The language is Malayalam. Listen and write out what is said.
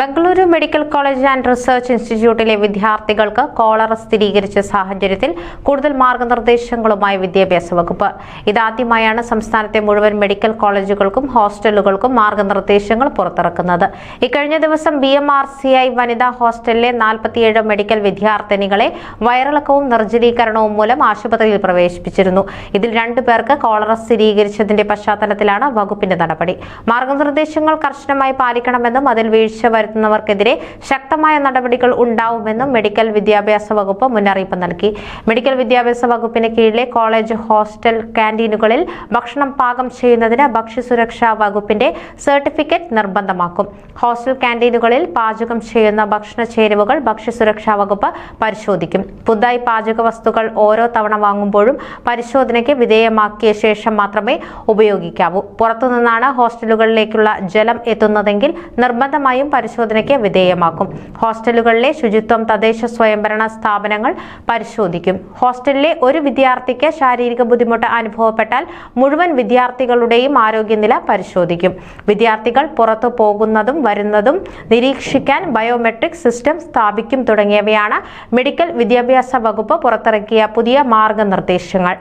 Bengaluru medical college and research ഇൻസ്റ്റിറ്റ്യൂട്ടിലെ വിദ്യാർത്ഥികൾക്ക് കോളറ സ്ഥിരീകരിച്ച സാഹചര്യത്തിൽ കൂടുതൽ മാർഗനിർദ്ദേശങ്ങളുമായി വിദ്യാഭ്യാസ വകുപ്പ്. ഇതാദ്യമായാണ് സംസ്ഥാനത്തെ മുഴുവൻ മെഡിക്കൽ കോളേജുകൾക്കും ഹോസ്റ്റലുകൾക്കും മാർഗനിർദ്ദേശങ്ങൾ പുറത്തിറക്കുന്നത്. ഇക്കഴിഞ്ഞ ദിവസം B M R C I വനിതാ ഹോസ്റ്റലിലെ നാൽപ്പത്തിയേഴ് മെഡിക്കൽ വിദ്യാർത്ഥിനികളെ വയറിളക്കവും നിർജലീകരണവും മൂലം ആശുപത്രിയിൽ പ്രവേശിപ്പിച്ചിരുന്നു. ഇതിൽ രണ്ടു പേർക്ക് കോളറ സ്ഥിരീകരിച്ചതിന്റെ പശ്ചാത്തലത്തിലാണ് വകുപ്പിന്റെ നടപടി. മാർഗനിർദ്ദേശങ്ങൾ കർശനമായി പാലിക്കണമെന്നും അതിൽ വീഴ്ച വരുത്തുന്നവർക്കെതിരെ ശക്തമായ നടപടികൾ ഉണ്ടാവുമെന്നും മെഡിക്കൽ വിദ്യാഭ്യാസ വകുപ്പ് മുന്നറിയിപ്പ് നൽകി. മെഡിക്കൽ വിദ്യാഭ്യാസ വകുപ്പിന് കീഴിലെ കോളേജ് ഹോസ്റ്റൽ ക്യാന്റീനുകളിൽ ഭക്ഷണം പാകം ചെയ്യുന്നതിന് ഭക്ഷ്യസുരക്ഷാ വകുപ്പിന്റെ സർട്ടിഫിക്കറ്റ് നിർബന്ധമാക്കും. ഹോസ്റ്റൽ ക്യാന്റീനുകളിൽ പാചകം ചെയ്യുന്ന ഭക്ഷണ ചേരുവകൾ ഭക്ഷ്യസുരക്ഷാ വകുപ്പ് പരിശോധിക്കും. പുതുതായി പാചക വസ്തുക്കൾ ഓരോ തവണ വാങ്ങുമ്പോഴും പരിശോധനയ്ക്ക് വിധേയമാക്കിയ ശേഷം മാത്രമേ ഉപയോഗിക്കാവൂ. പുറത്തുനിന്നാണ് ഹോസ്റ്റലുകളിലേക്കുള്ള ജലം എത്തുന്നതെങ്കിൽ നിർബന്ധമായും പരിശോധനയ്ക്ക് വിധേയമാക്കും. ഹോസ്റ്റലുകളിലെ ശുചിത്വം തദ്ദേശ സ്വയംഭരണ സ്ഥാപനങ്ങൾ പരിശോധിക്കും. ഹോസ്റ്റലിലെ ഒരു വിദ്യാർത്ഥിക്ക് ശാരീരിക ബുദ്ധിമുട്ട് അനുഭവപ്പെട്ടാൽ മുഴുവൻ വിദ്യാർത്ഥികളുടെയും ആരോഗ്യനില പരിശോധിക്കും. വിദ്യാർത്ഥികൾ പുറത്തു പോകുന്നതും വരുന്നതും നിരീക്ഷിക്കാൻ ബയോമെട്രിക് സിസ്റ്റം സ്ഥാപിക്കും തുടങ്ങിയവയാണ് മെഡിക്കൽ വിദ്യാഭ്യാസ വകുപ്പ് പുറത്തിറക്കിയ പുതിയ മാർഗനിർദ്ദേശങ്ങൾ.